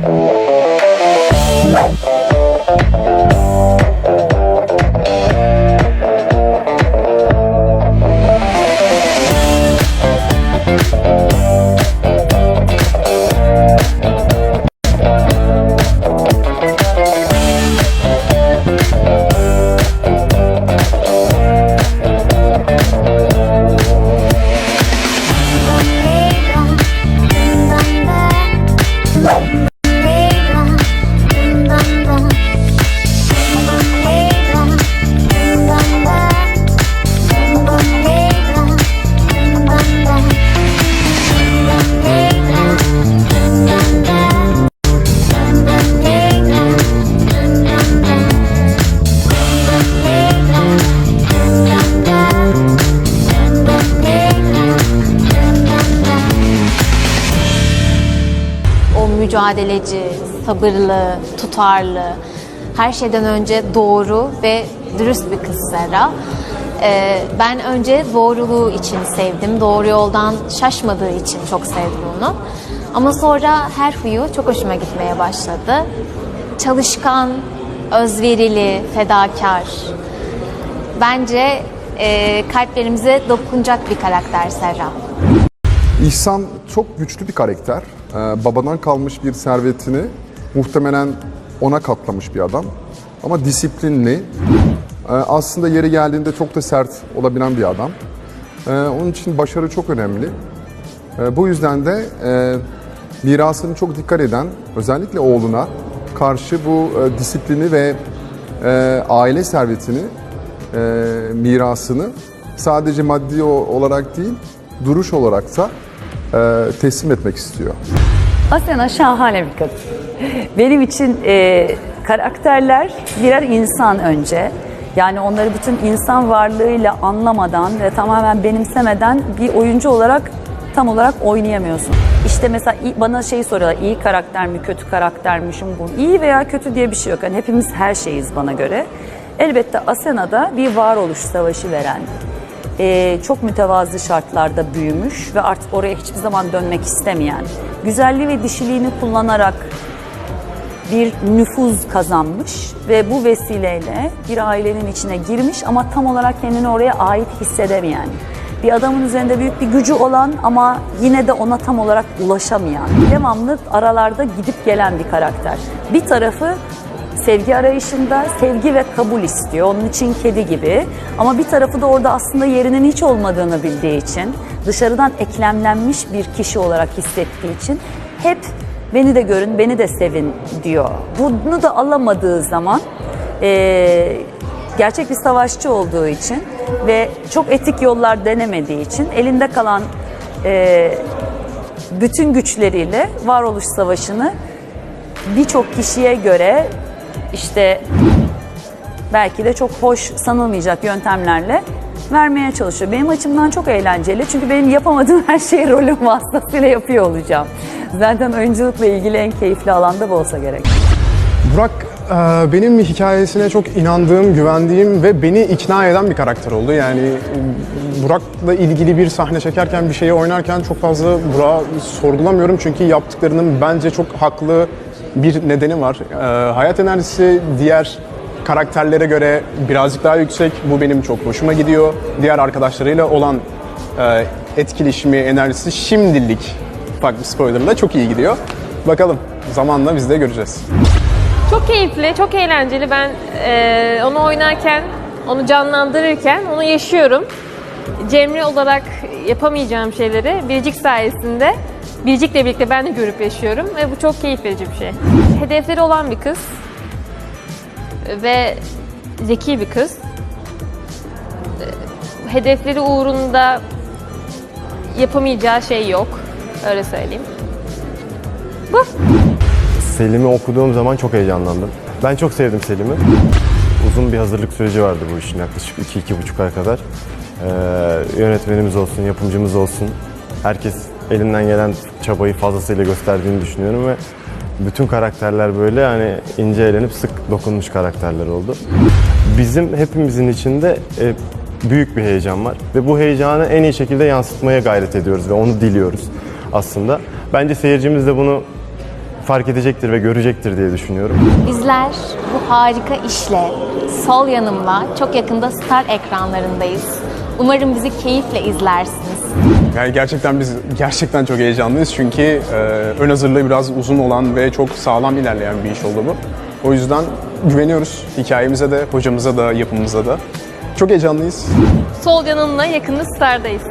Yeah. Mücadeleci, sabırlı, tutarlı, her şeyden önce doğru ve dürüst bir kız Serra. Ee, ben önce doğruluğu için sevdim, doğru yoldan şaşmadığı için çok sevdim onu. Ama sonra her huyu çok hoşuma gitmeye başladı. Çalışkan, özverili, fedakar. Bence e, kalplerimize dokunacak bir karakter Serra. İhsan çok güçlü bir karakter. Ee, babadan kalmış bir servetini muhtemelen ona katlamış bir adam. Ama disiplinli. Ee, aslında yeri geldiğinde çok da sert olabilen bir adam. Ee, onun için başarı çok önemli. Ee, bu yüzden de e, mirasını çok dikkat eden, özellikle oğluna karşı bu e, disiplini ve e, aile servetini, e, mirasını sadece maddi olarak değil, duruş olarak da teslim etmek istiyor. Asena şahane bir kadın. Benim için e, karakterler birer insan önce. Yani onları bütün insan varlığıyla anlamadan ve tamamen benimsemeden bir oyuncu olarak tam olarak oynayamıyorsun. İşte mesela bana şey soruyorlar, iyi karakter mi, kötü karakter mi, şun bu. İyi veya kötü diye bir şey yok. Yani hepimiz her şeyiz bana göre. Elbette Asena'da bir varoluş savaşı veren, e, çok mütevazı şartlarda büyümüş ve artık oraya hiçbir zaman dönmek istemeyen, güzelliği ve dişiliğini kullanarak bir nüfuz kazanmış ve bu vesileyle bir ailenin içine girmiş ama tam olarak kendini oraya ait hissedemeyen, bir adamın üzerinde büyük bir gücü olan ama yine de ona tam olarak ulaşamayan, devamlı aralarda gidip gelen bir karakter. Bir tarafı sevgi arayışında sevgi ve kabul istiyor. Onun için kedi gibi. Ama bir tarafı da orada aslında yerinin hiç olmadığını bildiği için, dışarıdan eklemlenmiş bir kişi olarak hissettiği için hep beni de görün, beni de sevin diyor. Bunu da alamadığı zaman eee, gerçek bir savaşçı olduğu için ve çok etik yollar denemediği için elinde kalan eee, bütün güçleriyle varoluş savaşını birçok kişiye göre işte belki de çok hoş sanılmayacak yöntemlerle vermeye çalışıyor. Benim açımdan çok eğlenceli çünkü benim yapamadığım her şeyi rolüm vasıtasıyla yapıyor olacağım. Zaten oyunculukla ilgili en keyifli alanda bu olsa gerek. Burak e, benim hikayesine çok inandığım, güvendiğim ve beni ikna eden bir karakter oldu. Yani e, Burak'la ilgili bir sahne çekerken, bir şeyi oynarken çok fazla Burak'ı sorgulamıyorum. Çünkü yaptıklarının bence çok haklı bir nedeni var. E, Hayat enerjisi diğer karakterlere göre birazcık daha yüksek. Bu benim çok hoşuma gidiyor. Diğer arkadaşlarıyla olan e, etkileşimi, enerjisi şimdilik bir spoilerla çok iyi gidiyor. Bakalım zamanla biz de göreceğiz. Çok keyifli, çok eğlenceli. Ben eee, onu oynarken, onu canlandırırken onu yaşıyorum. Cemre olarak yapamayacağım şeyleri Biricik sayesinde Biricik'le birlikte ben de görüp yaşıyorum ve bu çok keyif verici bir şey. Hedefleri olan bir kız ve zeki bir kız. Hedefleri uğrunda yapamayacağı şey yok. Öyle söyleyeyim. Bu. Selim'i okuduğum zaman çok heyecanlandım. Ben çok sevdim Selim'i. Uzun bir hazırlık süreci vardı bu işin yaklaşık 2-2,5 ay kadar. Ee, yönetmenimiz olsun, yapımcımız olsun. Herkes elinden gelen çabayı fazlasıyla gösterdiğini düşünüyorum ve bütün karakterler böyle hani ince elenip sık dokunmuş karakterler oldu. Bizim hepimizin içinde e, büyük bir heyecan var ve bu heyecanı en iyi şekilde yansıtmaya gayret ediyoruz ve onu diliyoruz aslında. Bence seyircimiz de bunu fark edecektir ve görecektir diye düşünüyorum. Bizler bu harika işle, sol yanımla çok yakında star ekranlarındayız. Umarım bizi keyifle izlersiniz. Yani gerçekten biz gerçekten çok heyecanlıyız çünkü e, ön hazırlığı biraz uzun olan ve çok sağlam ilerleyen bir iş oldu bu. O yüzden güveniyoruz hikayemize de, hocamıza da, yapımıza da. Çok heyecanlıyız. Sol yanınla yakında Star'dayız.